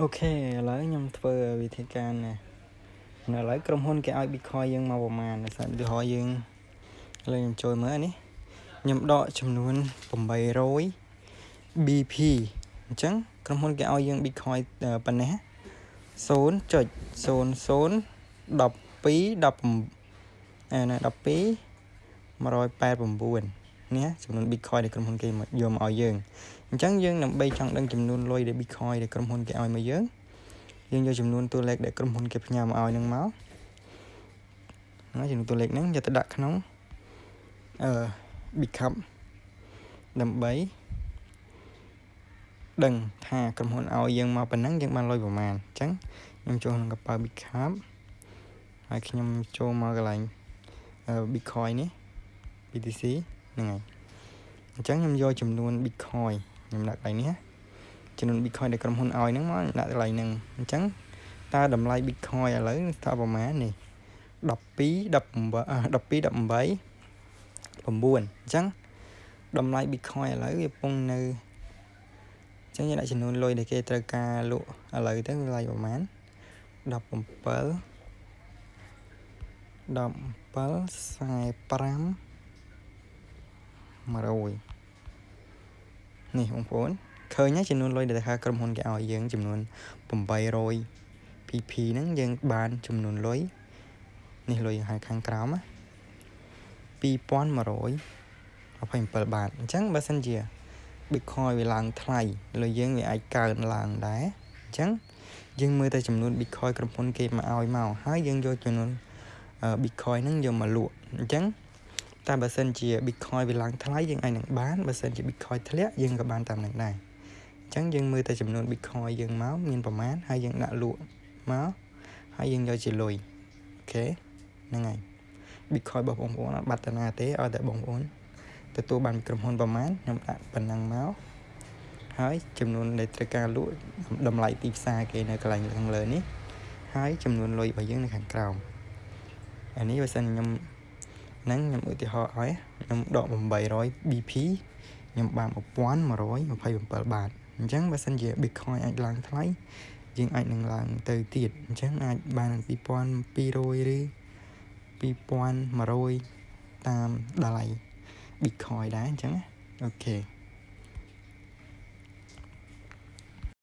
អូខេឥឡូវខ្ញុំធ្វើវិធីការណាឥឡូវក្រុមហ៊ុនគេឲ្យ Bitcoin យើងមកប្រហែលដូចឧទាហរណ៍យើងឥឡូវខ្ញុំចូលមើលនេះខ្ញុំដកចំនួន800 BP អញ្ចឹងក្រុមហ៊ុនគេឲ្យយើង Bitcoin ប៉ុណ្ណេះ0.0012 10អាណា12 189 នេះចំនួន Bitcoin ដែលក្រុមហ៊ុនគេយកមកឲ្យយើងអញ្ចឹងយើងដើម្បីចង់ដឹងចំនួនលុយដែល Bitcoin ដែលក្រុមហ៊ុនគេឲ្យមកយើងយើងយកចំនួនតួលេខដែលក្រុមហ៊ុនគេផ្ញើមកឲ្យនឹងមកណាចំនួនតួលេខហ្នឹងយកទៅដាក់ក្នុងអឺ Bicap ដើម្បីដឹងថាក្រុមហ៊ុនឲ្យយើងមកប៉ុណ្ណឹងយើងបានលុយប្រមាណអញ្ចឹងខ្ញុំចូលក្នុងកប៉ាល់ Bicap ហើយខ្ញុំចូលមកកន្លែង Bitcoin នេះ BTC ហ្នឹងហើយអញ្ចឹងខ្ញុំយកចំនួន Bitcoin ខ្ញុំដាក់កន្លែងនេះចំនួន Bitcoin ដែលក្រុមហ៊ុនឲ្យហ្នឹងមកដាក់កន្លែងហ្នឹងអញ្ចឹងតើតម្លៃ Bitcoin ឥឡូវតើប្រហែលនេះ12 18 12 18 9អញ្ចឹងតម្លៃ Bitcoin ឥឡូវវាពងនៅអញ្ចឹងយើងដាក់ចំនួនលុយដែលគេត្រូវការលក់ឥឡូវទៅវាថ្លៃប្រហែល17 17 45 100នេះបងប្អូនឃើញចំនួនលុយដែលថាក្រុមហ៊ុនគេឲ្យយើងចំនួន800 PP ហ្នឹងយើងបានចំនួនលុយនេះលុយហើយខាងក្រោម2127បាតអញ្ចឹងបើសិនជា Bitcoin វាឡើងថ្លៃលុយយើងវាអាចកើនឡើងដែរអញ្ចឹងយើងមើលតែចំនួន Bitcoin ក្រុមហ៊ុនគេមកឲ្យមកហើយយើងយកចំនួន Bitcoin ហ្នឹងយកមកលក់អញ្ចឹង តែបើសិនជា Bitcoin វាឡើងថ្លៃយើងអាចនឹងបានបើសិនជា Bitcoin ធ្លាក់យើងក៏បានតាមនឹងដែរអញ្ចឹងយើងមើលតែចំនួន Bitcoin យើងមកមានប្រមាណហើយយើងដាក់លក់មកហើយយើងយកជាលុយអូខេហ្នឹងហើយ Bitcoin របស់បងប្អូនអត់បាត់តាណាទេឲ្យតែបងប្អូនទទួលបានក្រុមហ៊ុនប្រមាណខ្ញុំដាក់ប៉ុណ្ណឹងមកហើយចំនួនដែលត្រូវការលក់តម្លៃទីផ្សារគេនៅកន្លែងខាងលើនេះហើយចំនួនលុយរបស់យើងនៅខាងក្រោមអានេះបើសិនខ្ញុំ ហ្នឹងខ្ញុំឧទាហរណ៍ឲ្យខ្ញុំដក800 BP ខ្ញុំបាន1127បាតអញ្ចឹងបើសិនជា Bitcoin អាចឡើងថ្លៃយើងអាចនឹងឡើងទៅទៀតអញ្ចឹងអាចបាន2200ឬ2100តាមតម្លៃ Bitcoin ដែរអញ្ចឹងអូខេ